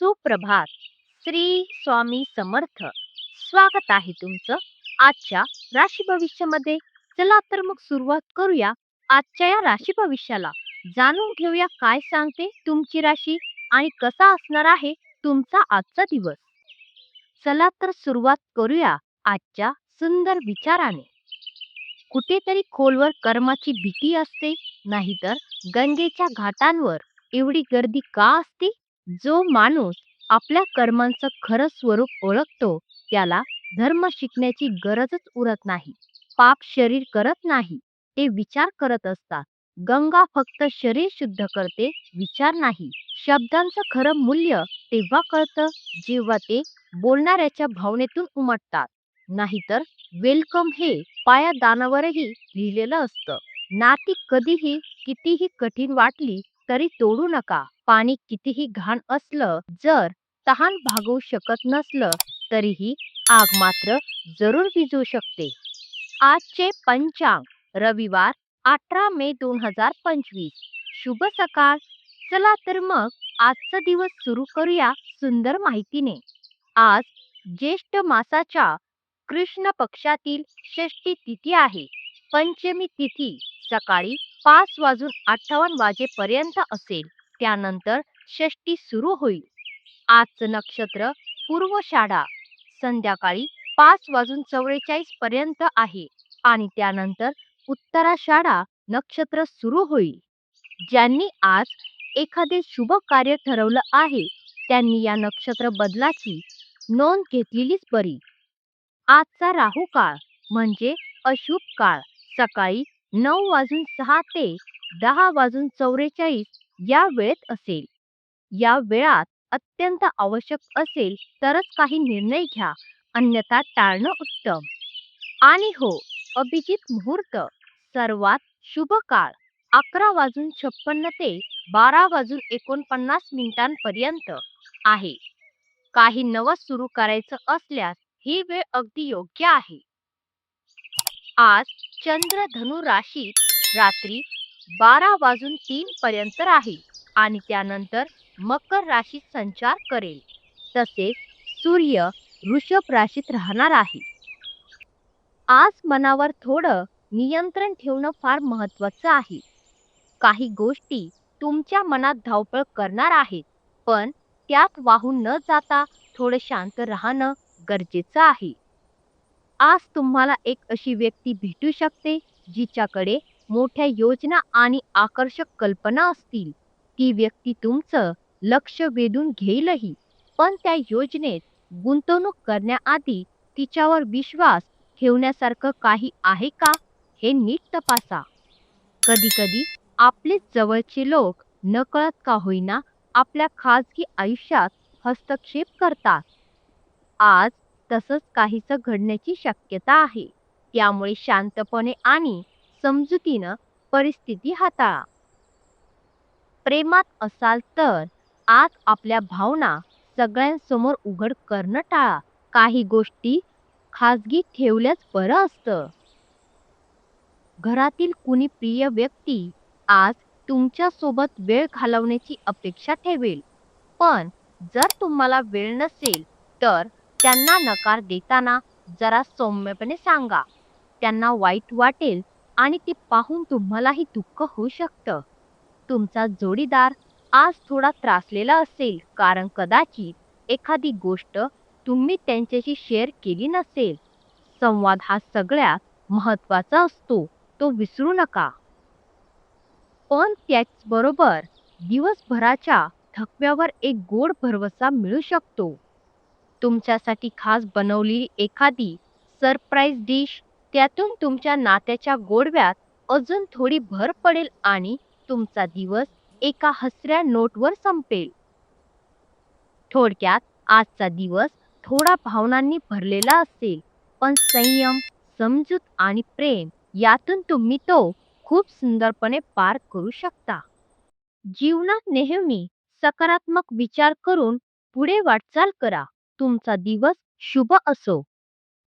सुप्रभात. श्री स्वामी समर्थ. स्वागत आहे तुमचं आजच्या राशी भविष्यामध्ये. चला तर मग सुरुवात करूया आजच्या या राशी भविष्याला. जाणून घेऊया काय सांगते तुमची राशी आणि कसा असणार आहे तुमचा आजचा दिवस. चला तर सुरुवात करूया आजच्या सुंदर विचाराने. कुठेतरी खोलवर कर्माची भीती असते नाहीतर गंगेच्या घाटांवर एवढी गर्दी का असते? जो माणूस आपल्या कर्मांचं खरं स्वरूप ओळखतो त्याला धर्म शिकण्याची गरजच उरत नाही. पाप शरीर करत नाही ते विचार करत असतात. गंगा फक्त शरीर शुद्ध करते विचार नाही. शब्दांचं खरं मूल्य तेव्हा कळतं जेव्हा ते बोलणाऱ्याच्या भावनेतून उमटतात. नाहीतर वेलकम हे पाया दानावरही लिहिलेलं असतं. नाती कधीही कितीही कठीण वाटली तरी तोडू नका. पाणी कितीही घाण असलं जर तहान भागवू शकत नसलं तरीही आग मात्र जरूर विजू शकते. आजचे पंचांग रविवार अठरा मे दोन हजार पंचवीस. शुभ सकाळ. चला तर मग आजचा दिवस सुरू करूया सुंदर माहितीने. आज ज्येष्ठ मासाच्या कृष्ण पक्षातील षष्टी तिथी आहे. पंचमी तिथी सकाळी पाच वाजून अठ्ठावन्न वाजेपर्यंत असेल. त्यानंतर षष्टी सुरू होईल. आजचं नक्षत्र पूर्वषाढा संध्याकाळी पाच वाजून चौवेचाळीस पर्यंत आहे आणि त्यानंतर उत्तराषाढा नक्षत्र सुरू होईल. ज्यांनी आज एखादे शुभ कार्य ठरवलं आहे त्यांनी या नक्षत्र बदलाची नोंद घेतलेलीच बरी. आजचा राहू काळ म्हणजे अशुभ काळ. सकाळी नऊ वाजून सहा ते दहा वाजून चौवेचाळीस या वेळेत असेल. या वेळात अत्यंत आवश्यक असेल तरच काही निर्णय घ्या अन्यथा टाळणं उत्तम. आणि हो अभिजित मुहूर्त सर्वात शुभ काळ अकरा वाजून छप्पन्न ते बारा वाजून एकोणपन्नास मिनिटांपर्यंत आहे. काही नवं सुरू करायचं असल्यास ही वेळ अगदी योग्य आहे. आज चंद्र धनु राशीत रात्री बारा वाजून तीन पर्यंत राहील आणि त्यानंतर मकर राशीत संचार करेल. तसेच सूर्य वृषभ राशीत राहणार आहे. आज मनावर थोडं नियंत्रण ठेवणं फार महत्वाचं आहे. काही गोष्टी तुमच्या मनात धावपळ करणार आहेत पण त्यात वाहून न जाता थोडं शांत राहणं गरजेचं आहे. आज तुम्हाला एक अशी व्यक्ती भेटू शकते जिच्याकडे मोठ्या योजना आणि आकर्षक कल्पना असतील. ती व्यक्ती तुमचं लक्ष वेधून घेईलही पण त्या योजनेत गुंतवणूक करण्याआधी तिच्यावर विश्वास ठेवण्यासारखं काही आहे का हे नीट तपासा. कधीकधी आपलेच आपले जवळचे लोक नकळत का होईना आपल्या खाजगी आयुष्यात हस्तक्षेप करतात. आज तसंच काहीसं घडण्याची शक्यता आहे. त्यामुळे शांतपणे आणि समजुतीनं परिस्थिती हाताळा. प्रेमात असाल तर आज आपल्या भावना सगळ्यांसमोर उघड करणं टाळा. काही गोष्टी खाजगी ठेवल्याच बरं असतं. घरातील कुणी प्रिय व्यक्ती आज तुमच्यासोबत वेळ घालवण्याची अपेक्षा ठेवेल. पण जर तुम्हाला वेळ नसेल तर त्यांना नकार देताना जरा सौम्यपणे सांगा. त्यांना वाईट वाटेल आणि ते पाहून तुम्हालाही दुःख होऊ शकतं. तुमचा जोडीदार आज थोडा त्रासलेला असेल कारण कदाचित एखादी गोष्ट तुम्ही त्यांच्याशी शेअर केली नसेल. संवाद हा सगळ्यात महत्त्वाचा असतो तो विसरू नका. पण त्याचबरोबर दिवसभराच्या थकव्यावर एक गोड भरवसा मिळू शकतो. तुमच्यासाठी खास बनवलेली एखादी सरप्राईज डिश त्यातून तुमच्या नात्याच्या गोडव्यात अजून थोडी भर पडेल आणि तुमचा दिवस एका हसऱ्या नोटवर संपेल. थोडक्यात आजचा दिवस थोडा भावनांनी भरलेला असेल पण संयम समजूत आणि प्रेम यातून तुम्ही तो खूप सुंदरपणे पार करू शकता. जीवनात नेहमी सकारात्मक विचार करून पुढे वाटचाल करा. तुमचा दिवस शुभ असो.